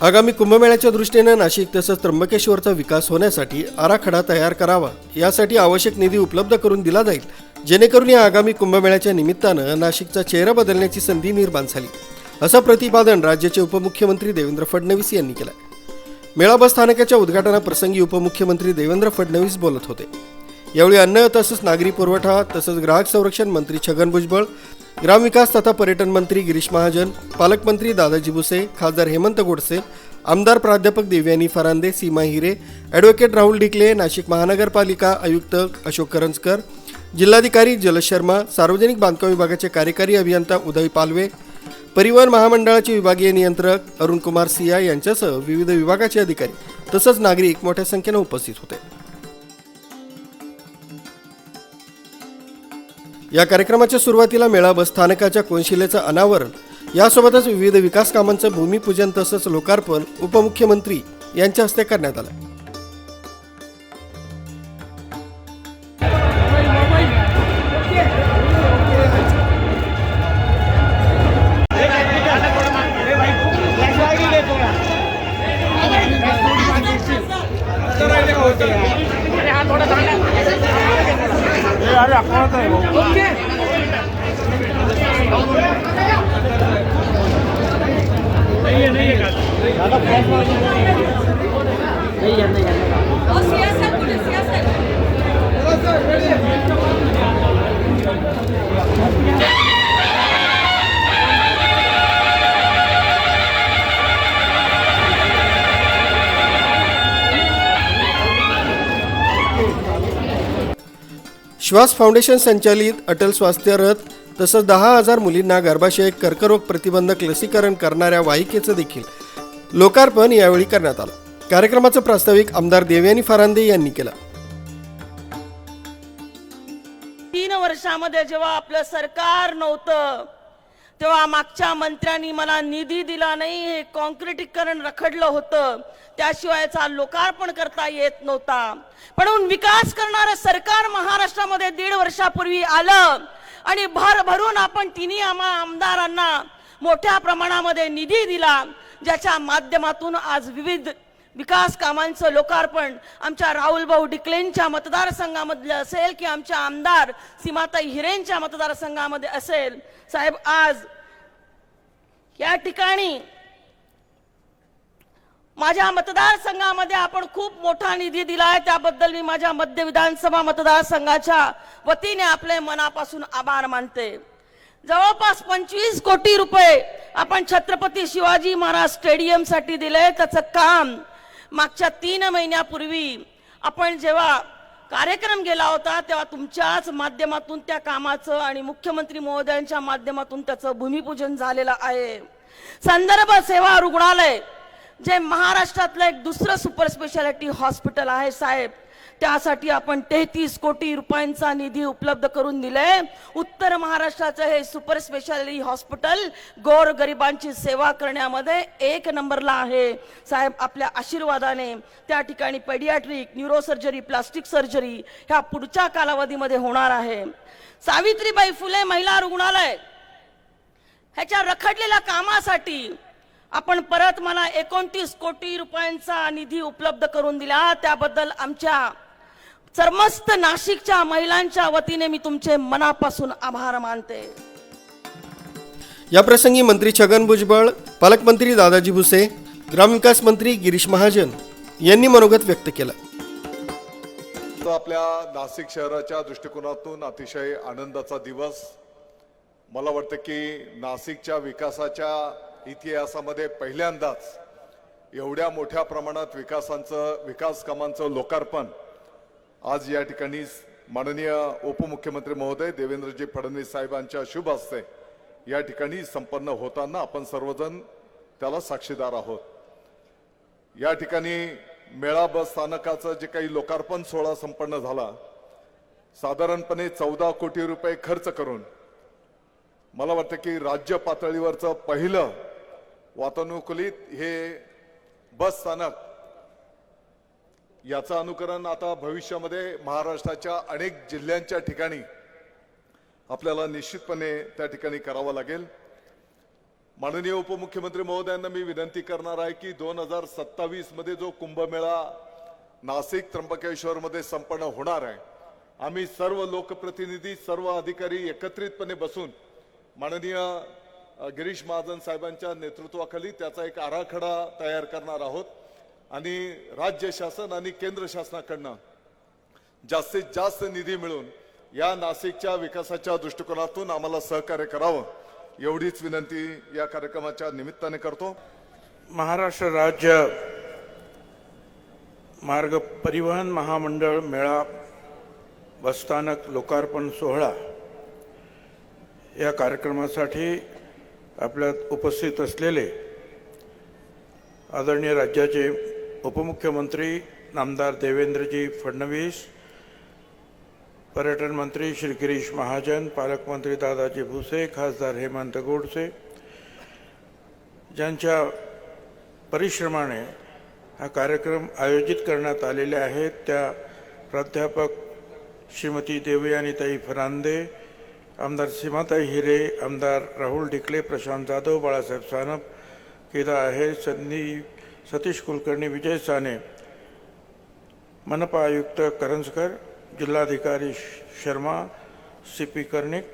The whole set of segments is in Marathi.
आगामी कुंभमेळ्याच्या दृष्टीनं नाशिक तसंच त्र्यंबकेश्वरचा विकास होण्यासाठी आराखडा तयार करावा. यासाठी आवश्यक निधी उपलब्ध करून दिला जाईल. जेणेकरून या आगामी कुंभमेळ्याच्या निमित्तानं नाशिकचा चेहरा बदलण्याची संधी निर्माण झाली. असं प्रतिपादन राज्याचे उपमुख्यमंत्री देवेंद्र फडणवीस यांनी केलं मेळा बस स्थानकाच्या उद्घाटनाप्रसंगी उपमुख्यमंत्री देवेंद्र फडणवीस बोलत होते. यावेळी अन्न तसंच नागरी पुरवठा तसंच ग्राहक संरक्षण मंत्री छगन भुजबळ ग्रामविकास तथा पर्यटन मंत्री गिरीश महाजन पालकमंत्री दादाजी भुसे खासदार हेमंत गोडसे आमदार प्राध्यापक देवयानी फरांदे सीमा हिरे ॲडव्होकेट राहुल डिकले नाशिक महानगरपालिका आयुक्त अशोक करंजकर जिल्हाधिकारी जलशर्मा सार्वजनिक बांधकाम विभागाचे कार्यकारी अभियंता उदय पालवे परिवहन महामंडळाचे विभागीय नियंत्रक अरुण कुमार सिया यांच्यासह विविध विभागाचे अधिकारी तसंच नागरिक मोठ्या संख्येनं उपस्थित होते. या कार्यक्रमाच्या सुरुवातीला मेळा स्थानकाच्या कोनशिलेचं अनावरण. यासोबतच विविध विकास कामांचं भूमिपूजन तसंच लोकार्पण उपमुख्यमंत्री यांच्या हस्ते करण्यात आलं. श्वास फाउंडेशन संचालित अटल स्वास्थ्य रथ तसंच दहा हजार मुलींना गर्भाशय कर्करोग प्रतिबंधक लसीकरण करणाऱ्या वाहिकेचं देखील लोकार्पण यावेळी करण्यात आलं. कार्यक्रमाचं प्रास्ताविक आमदार देवयानी फरांदे यांनी केलं. तीन वर्षामध्ये जेव्हा आपलं सरकार नव्हतं तेव्हा मागच्या मंत्र्यांनी मला निधी दिला नाही हे कॉन्क्रिटीकरण रखडलं होतं. त्याशिवायचा लोकार्पण करता येत नव्हता. म्हणून विकास करणारं सरकार महाराष्ट्रामध्ये दीड वर्षापूर्वी आलं आणि भर भरून आपण तिन्ही आम्हा आमदारांना मोठ्या प्रमाणामध्ये निधी दिला. ज्याच्या माध्यमातून आज विविध विकास कामांचं लोकार्पण आमच्या राहुलभाऊ डिकलेंच्या मतदारसंघामधलं असेल की आमच्या आमदार सीमाताई हिरेंच्या मतदारसंघामध्ये असेल? साहेब आज या ठिकाणी माझ्या मतदारसंघामध्ये आपण खूप मोठा निधी दिला आहे त्याबद्दल मी माझ्या मध्य विधानसभा मतदारसंघाच्या वतीने आपले मनापासून आभार मानते. जवळपास पंचवीस कोटी रुपये आपण छत्रपती शिवाजी महाराज स्टेडियमसाठी दिले. त्याचं काम मागच्या तीन महिन्यापूर्वी आपण जेव्हा कार्यक्रम गेला होता तेव्हा तुमच्याच माध्यमातून त्या कामाचं आणि मुख्यमंत्री महोदयांच्या माध्यमातून त्याचं भूमिपूजन झालेलं आहे. संदर्भ सेवा रुग्णालय जे महाराष्ट्रातलं एक दुसरं सुपर स्पेशालिटी हॉस्पिटल आहे साहेब त्यासाठी आपण तेहतीस कोटी रुपयांचा निधी उपलब्ध करून दिलाय. उत्तर महाराष्ट्राचं हे सुपर स्पेशालिटी हॉस्पिटल गोर गरिबांची सेवा करण्यामध्ये एक नंबरला आहे. साहेब आपल्या आशीर्वादाने त्या ठिकाणी पेडियाट्रिक न्यूरोसर्जरी प्लास्टिक सर्जरी ह्या पुढच्या कालावधीमध्ये होणार आहे. सावित्रीबाई फुले महिला रुग्णालय ह्याच्या रखडलेल्या कामासाठी आपण परत मला एकोणतीस कोटी रुपयांचा निधी उपलब्ध करून दिला. त्याबद्दल आमच्या सर्मस्त नाशिकच्या महिलांच्या वतीने मी तुमचे मनापासून आभार मानते. याप्रसंगी मंत्री छगन भुजबळ पालकमंत्री दादाजी भुसे ग्रामविकास मंत्री गिरीश महाजन यांनी मनोगत व्यक्त केलं. तो आपल्या नाशिक शहराच्या दृष्टिकोनातून अतिशय आनंदाचा दिवस. मला वाटतं की नाशिकच्या विकासाच्या इतिहासामध्ये पहिल्यांदाच एवढ्या मोठ्या प्रमाणात विकासांचं विकास कामांचं लोकार्पण आज या ठिकाणी माननीय उपमुख्यमंत्री महोदय देवेंद्रजी फडणवीस साहेबांच्या शुभ हस्ते या ठिकाणी संपन्न होताना आपण सर्वजण त्याला साक्षीदार आहोत. या ठिकाणी मेळा बस स्थानकाचं जे काही लोकार्पण सोहळा संपन्न झाला साधारणपणे चौदा कोटी रुपये खर्च करून मला वाटतं की राज्य पातळीवरचं पहिलं वातानुकूलित हे बस स्थानक याचं अनुकरण आता भविष्यामध्ये महाराष्ट्राच्या अनेक जिल्ह्यांच्या ठिकाणी आपल्याला निश्चितपणे त्या ठिकाणी करावं लागेल. माननीय उपमुख्यमंत्री महोदयांना मी विनंती करणार आहे की दोन हजार सत्तावीसमध्ये जो कुंभमेळा नाशिक त्र्यंबकेश्वरमध्ये संपन्न होणार आहे आम्ही सर्व लोकप्रतिनिधी सर्व अधिकारी एकत्रितपणे बसून माननीय गिरीश महाजन साहेबांच्या नेतृत्वाखाली त्याचा एक आराखडा तयार करणार आहोत. आणि राज्य शासन आणि केंद्र शासनाकडनं जास्तीत जास्त निधी मिळून या नाशिकच्या विकासाच्या दृष्टिकोनातून आम्हाला सहकार्य करावं एवढीच विनंती या कार्यक्रमाच्या निमित्ताने करतो. महाराष्ट्र राज्य मार्ग परिवहन महामंडळ मेळा बसस्थानक लोकार्पण सोहळा या कार्यक्रमासाठी आपल्यात उपस्थित असलेले आदरणीय राज्याचे उपमुख्यमंत्री नामदार देवेंद्रजी फडणवीस पर्यटन मंत्री श्री गिरीश महाजन पालकमंत्री दादाजी भुसे खासदार हेमंत गोडसे ज्यांच्या परिश्रमाने हा कार्यक्रम आयोजित करण्यात आलेले आहेत त्या प्राध्यापक श्रीमती देवयानीताई फरांदे आमदार सीमाताई हिरे आमदार राहुल डिकले प्रशांत जाधव बाळासाहेब सानप केदार आहे संदीप सतीश कुलकर्णी विजय साने मनपा आयुक्त करंजकर जिल्हाधिकारी Sharma C P Karnik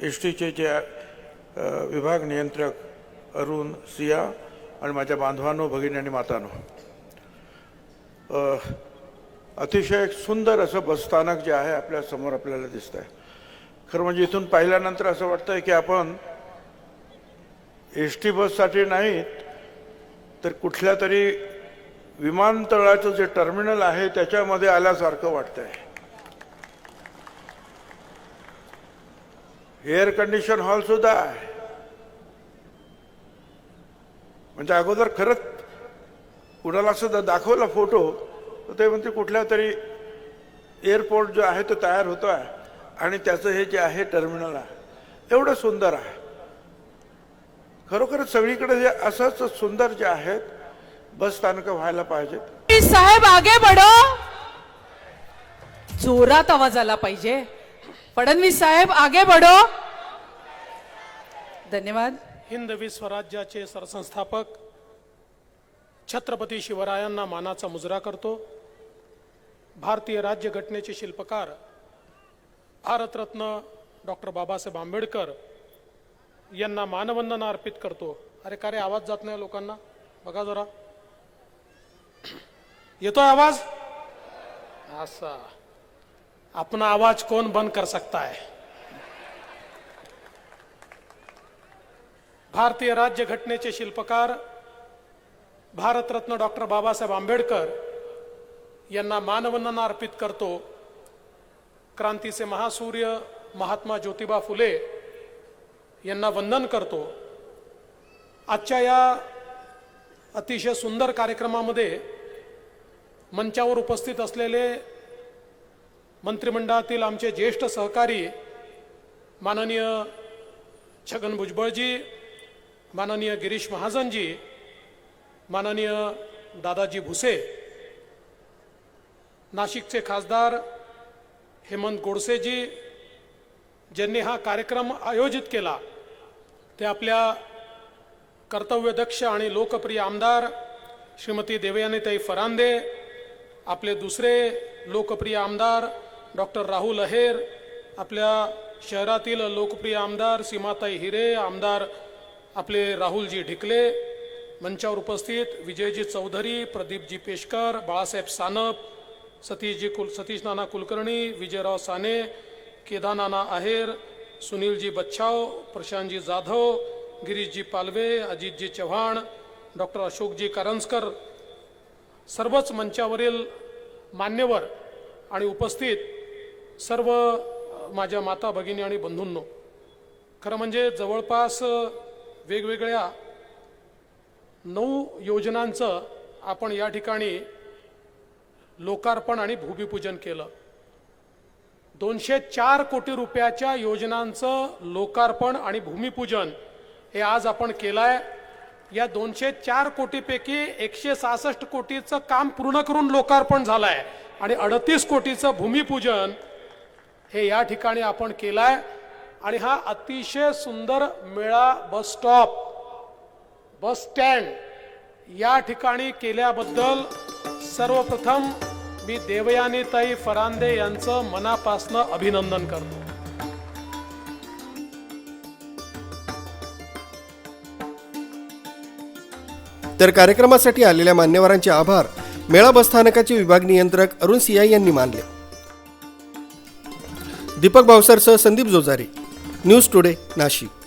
S टीचे जे विभाग नियंत्रक अरुण सिया आणि माझ्या बांधवांनो भगिनी आणि मातानो अतिशय एक सुंदर असं बसस्थानक जे आहे आपल्यासमोर आपल्याला दिसत आहे खरं म्हणजे इथून पाहिल्यानंतर असं वाटतंय की आपण एस टी बससाठी नाहीत तर कुठल्या तरी विमानतळाचं जे टर्मिनल आहे त्याच्यामध्ये आल्यासारखं वाटतंय. एअर कंडिशन हॉल सुद्धा आहे. म्हणजे अगोदर खरंच कुणाला सुद्धा दाखवला फोटो तर ते म्हणते कुठल्या तरी एअरपोर्ट जो आहे तो तयार होतो आहे आणि त्याचं हे जे आहे टर्मिनल आहे एवढं सुंदर आहे. खरोखरच सगळीकडे हे असंच सुंदर जे आहेत बस स्थानकं व्हायला पाहिजेत. साहेब आगे बढो. जोरात आवाज आला पाहिजे. फडणवीस साहेब आगे बढो. धन्यवाद. हिंदवी स्वराज्याचे सरसंस्थापक छत्रपती शिवरायांना मानाचा मुजरा करतो. भारतीय राज्यघटनेचे शिल्पकार भारतरत्न डॉक्टर बाबासाहेब आंबेडकर यांना मानवंदना अर्पित करतो. अरे का रे आवाज जात नाही लोकांना? बघा जरा. येतोय आवाज? असा. अपना आवाज कोण बंद कर सकता है भारतीय राज्यघटनेचे शिल्पकार भारतरत्न डॉक्टर बाबासाहेब आंबेडकर यांना मानवंदना अर्पित करतो. क्रांतीचे महासूर्य महात्मा ज्योतिबा फुले यांना वंदन करतो. आजच्या या अतिशय सुंदर कार्यक्रमामध्ये मंचावर उपस्थित असलेले मंत्रिमंडळातील आमचे ज्येष्ठ सहकारी माननीय छगन भुजबळजी माननीय गिरीश महाजनजी माननीय दादाजी भुसे नाशिकचे खासदार हेमंत गोडसेजी ज्यांनी हा कार्यक्रम आयोजित केला ते आपल्या कर्तव्यदक्ष आणि लोकप्रिय आमदार श्रीमती देवयानीताई फरांदे आपले दुसरे लोकप्रिय आमदार डॉक्टर राहुल अहेर आपल्या शहरातील लोकप्रिय आमदार सीमाताई हिरे आमदार आपले राहुलजी ढिकले मंचावर उपस्थित विजयजी चौधरी प्रदीपजी पेशकर बाळासाहेब सानप सतीशजी कुल सतीश नाना कुलकर्णी विजयराव साने केदानाना आहेर सुनीलजी बच्छाव प्रशांतजी जाधव गिरीशजी पालवे अजितजी चव्हाण डॉक्टर अशोकजी कारंजकर सर्वच मंचावरील मान्यवर आणि उपस्थित सर्व माझ्या माता भगिनी आणि बंधूंनो. खरं म्हणजे जवळपास वेगवेगळ्या नऊ योजनांचं आपण या ठिकाणी लोकार्पण आणि भूमिपूजन केलं. दोनशे चार कोटी रुपयाच्या योजनांचं लोकार्पण आणि भूमिपूजन हे आज आपण केलं आहे या दोनशे चार कोटीपैकी एकशे सहासष्ट कोटीचं काम पूर्ण करून लोकार्पण झालं आहे आणि अडतीस कोटीचं भूमिपूजन हे या ठिकाणी आपण केलं आहे आणि हा अतिशय सुंदर मेळा बस स्टॉप बस स्टँड या ठिकाणी केल्याबद्दल सर्वप्रथम मी देवयानीताई फरांदे यांचं मनापासनं अभिनंदन करतो. तर कार्यक्रमासाठी आलेल्या मान्यवरांचे आभार. मेळा बसस्थानकाचे विभाग नियंत्रक अरुण सिया यांनी मानले. दीपक भावसरसह Sandeep Jojari. News today Nashik.